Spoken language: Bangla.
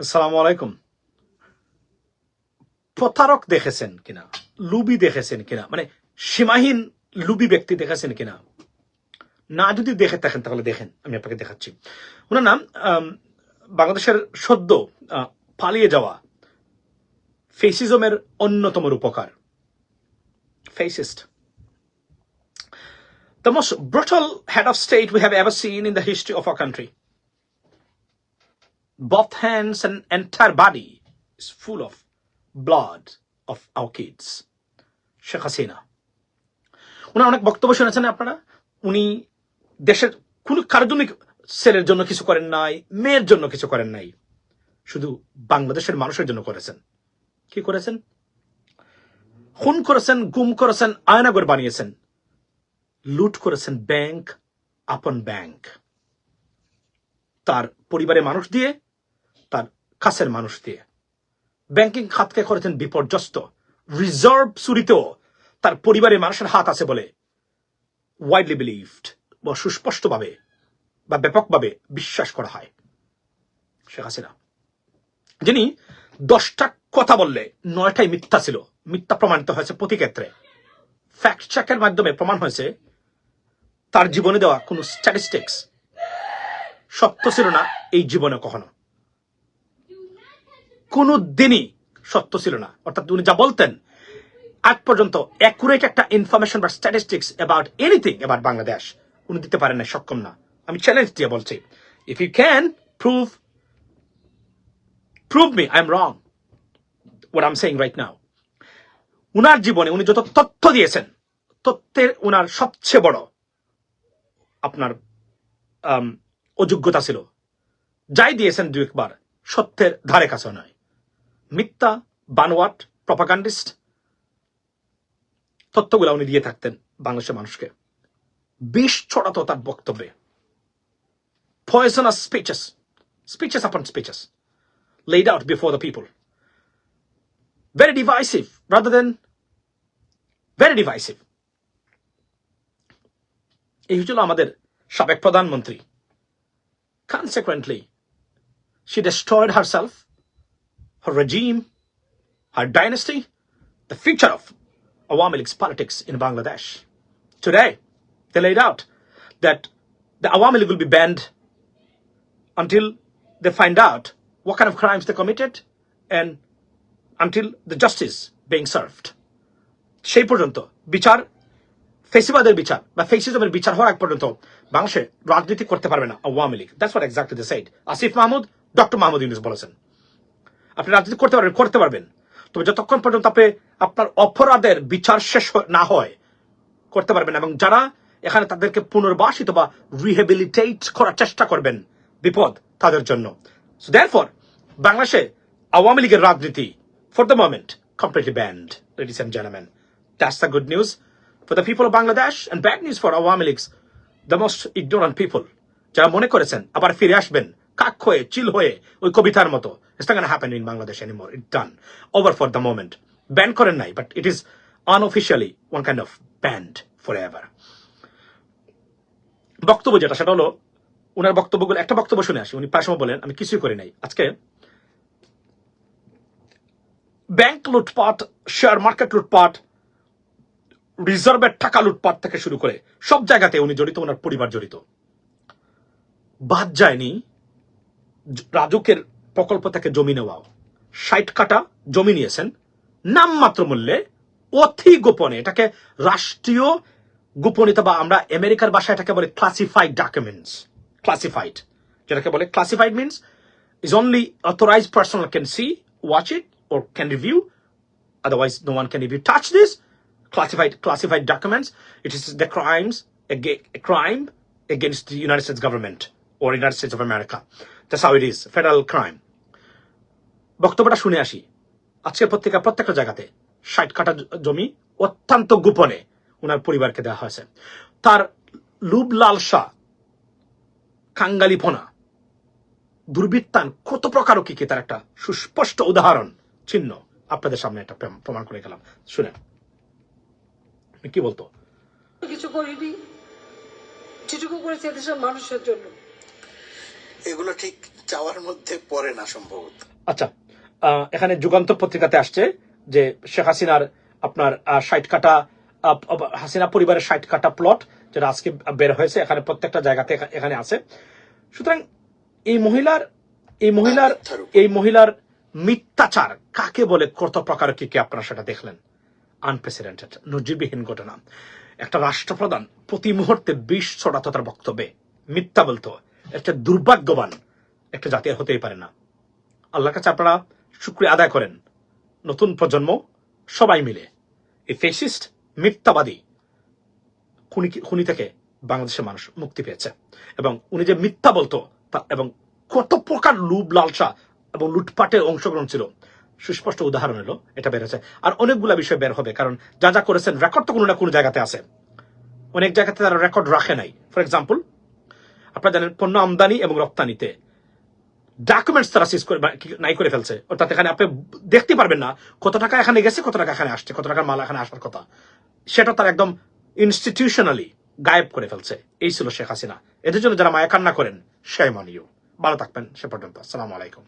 আসসালামু আলাইকুম। প্রতারক দেখেছেন কিনা? লুবি দেখেছেন কিনা? মানে সীমাহীন লুবি ব্যক্তি দেখেছেন কিনা? না, যদি দেখে থাকেন, তাহলে দেখেন, আমি আপনাকে দেখাচ্ছি। ওনার নাম বাংলাদেশের সদ্য পালিয়ে যাওয়া ফেসিজমের অন্যতম রূপকার। Fascist. The most brutal head of state we have ever seen in the history of our country. Both hands and entire body is full of blood of our kids. Sheikh Hasina উনার অনেক বক্তব্য শুনেছেন আপনারা? উনি দেশের কোন কারোর জন্য ছেলের জন্য কিছু করেন নাই, মেয়ের জন্য কিছু করেন নাই। শুধু বাংলাদেশের মানুষের জন্য করেছেন। কি করেছেন? খুন করেছেন, গুম করেছেন, আয়নাগর বানিয়েছেন। লুট করেছেন ব্যাংক আপন ব্যাংক। তার পরিবারের মানুষ দিয়ে তার কাছের মানুষ দিয়ে। ব্যাংকিং খাতকে করেছেন বিপর্যস্ত। রিজার্ভ চুরিতেও তার পরিবারের মানুষের হাত আছে বলে ওয়াইডলি বিলিভড বা সুস্পষ্টভাবে বা ব্যাপকভাবে বিশ্বাস করা হয়। শেখ হাসিনা, যিনি দশটা কথা বললে নয়টাই মিথ্যা ছিল। মিথ্যা প্রমাণিত হয়েছে প্রতি ক্ষেত্রে। ফ্যাক্ট চেকের মাধ্যমে প্রমাণ হয়েছে তার জীবনে দেওয়া কোনো স্ট্যাটিস্টিক্স সত্য ছিল না এই জীবনে কখনো। কোনো দিনই সত্য ছিল না। অর্থাৎ উনি যা বলতেন, আজ পর্যন্ত অ্যাকুরেট একটা ইনফরমেশন বা statistics about anything about Bangladesh উনি দিতে পারেন না সক্ষম না। আমি চ্যালেঞ্জ দিয়ে বলছি if you can prove prove me I am wrong what am saying right now উনার জীবনে উনি যত তথ্য দিয়েছেন তথ্যের উনার সবচেয়ে বড় আপনার অযোগ্যতা ছিল। যাই দিয়েছেন দু একবার, সত্যের ধারে কাছে নয়। মিথ্যা, বানোয়াট প্রপাকান্ডিস্ট তথ্যগুলো উনি দিয়ে থাকতেন বাংলাদেশের মানুষকে। বিষ ছড়াতো তার বক্তব্যে। Poisonous speeches speeches upon speeches led out before the people very এই হয়েছিল আমাদের সাবেক প্রধানমন্ত্রী। Consequently she destroyed herself her regime her dynasty the future of Awami League's politics in Bangladesh. Today, they laid out that the Awami League will be banned until they find out what kind of crimes they committed and until the justice being served. সেই পর্যন্ত বিচার ফেসিবাদের বিচার বা ফেসিজমের বিচার হওয়ার আগ পর্যন্ত বাংলাদেশে রাজনীতি করতে পারবে না Awami League that's what exactly the side Asif Mahmud doctor Mahmud Yunus বলেছেন আপনি রাজনীতি করতে পারবেন করতে পারবেন। তবে যতক্ষণ পর্যন্ত আপনি আপনার অপরাধের বিচার শেষ না হয়, করতে পারবেন এবং যারা এখানে তাদেরকে পুনর্বাসিত বা রিহেবিলিটেট করার চেষ্টা করবেন, বিপদ তাদের জন্য। সো বাংলাদেশে আওয়ামী লীগের রাজনীতি for the moment completely banned ladies and gentleman that's the good news for the people of Bangladesh and bad news for Awami League's the most ignorant people যারা মনে করেছেন, আবার ফিরে আসবেন কাক হয়ে, চিল হয়ে ওই কবিতার মতো। It's happen in Bangladesh anymore it done over for the moment ban করেন নাই but it is unofficially one kind of banned forever বক্তব্য যেটা, সেটা হলো ওনার বক্তব্যগুলো, একটা বক্তব্য শুনে আসি। উনি প্রায় বলেন, আমি কিছুই করি নাই। আজকে ব্যাংক লুটপাট শেয়ার মার্কেট লুটপাট রিজার্ভের টাকা লুটপাট থেকে শুরু করে সব জায়গাতে উনি জড়িত ওনার পরিবার জড়িত। বাদ যায়নি রাজকের প্রকল্প থেকে জমি নেওয়াও। ষাট কাটা জমি নিয়েছেন। নামমাত্র মূল্যে অথি গোপনে, এটাকে রাষ্ট্রীয় গোপনীয়তা বা আমরা আমেরিকার ভাষায় এটাকে বলে ক্লাসিফাইড ডকুমেন্টস ক্লাসিফাইড যেটাকে বলে classified means is only authorized personal can see watch it or can review otherwise no one can review touch this classified classified documents it is the crimes crime against the United States government or United States of America That's how it is. Federal crime. বক্তব্যটা শুনে আসি। আজকের পত্রিকা প্রত্যেকটা জায়গাতে ষাট কাটা জমি অত্যন্ত গোপনে ওনার পরিবারকে দেওয়া হয়েছে। তার লুব লালসা কাঙ্গালিপনা, দুর্বৃত্তান কত প্রকার কি তার একটা সুস্পষ্ট উদাহরণ, চিহ্ন আপনাদের সামনে একটা প্রম- প্রমাণ করে গেলাম। শুনে কি বলতো? কিছু করিনি। যেটুকু করেছে দেশের মানুষের জন্য। এগুলো ঠিক চাওয়ার মধ্যে পড়ে না সম্ভবত। আচ্ছা এখানে যুগান্তর পত্রিকাতে আসছে যে শেখ হাসিনার আপনার ষাট কাটা হাসিনা পরিবারের ষাট কাটা প্লট যেটা আজকে বের হয়েছে এখানে প্রত্যেকটা জায়গাতে এখানে আছে। সুতরাং এই মহিলার এই মহিলার এই মহিলার মিথ্যাচার কাকে বলে কত প্রকার কি কি আপনারা সেটা দেখলেন? আনপ্রেসিডেন্টেড নজিরবিহীন ঘটনা। একটা রাষ্ট্রপ্রধান প্রতি মুহূর্তে বিশ ছড়াতো তার বক্তব্যে। মিথ্যা বলতো। একটা দুর্ভাগ্যবান একটা জাতি আর হতেই পারে না। আল্লাহ কাছে আপনারা শুক্রিয়া আদায় করেন। নতুন প্রজন্ম সবাই মিলে। এই ফেসিস্ট মিথ্যাবাদী খুনি খুনি থেকে বাংলাদেশের মানুষ মুক্তি পেয়েছে। এবং উনি যে মিথ্যা বলতো, তা এবং কত প্রকার লুব লালসা এবং লুটপাটের অংশগ্রহণ ছিল, সুস্পষ্ট উদাহরণ এলো এটা বেড়েছে আর অনেকগুলা বিষয় বের হবে, কারণ যা যা করেছেন রেকর্ড তো কোনো না কোনো জায়গাতে আছে। অনেক জায়গাতে তারা রেকর্ড রাখে নাই। ফর এক্সাম্পল আপনারা জানেন পণ্য আমদানি এবং রপ্তানিতে। ডকুমেন্টস তারা সিজ করে নাই করে ফেলছে। অর্থাৎ এখানে আপনি দেখতে পারবেন না কত টাকা এখানে গেছে, কত টাকা এখানে আসছে, কত টাকার মাল এখানে আসার কথা। সেটা তার একদম ইনস্টিটিউশনালি গায়েব করে ফেলছে। এই ছিল শেখ হাসিনা। এদের জন্য যারা মায়া কান্না করেন সেই মানিও। ভালো থাকবেন, সে পর্যন্ত। আসসালামু আলাইকুম।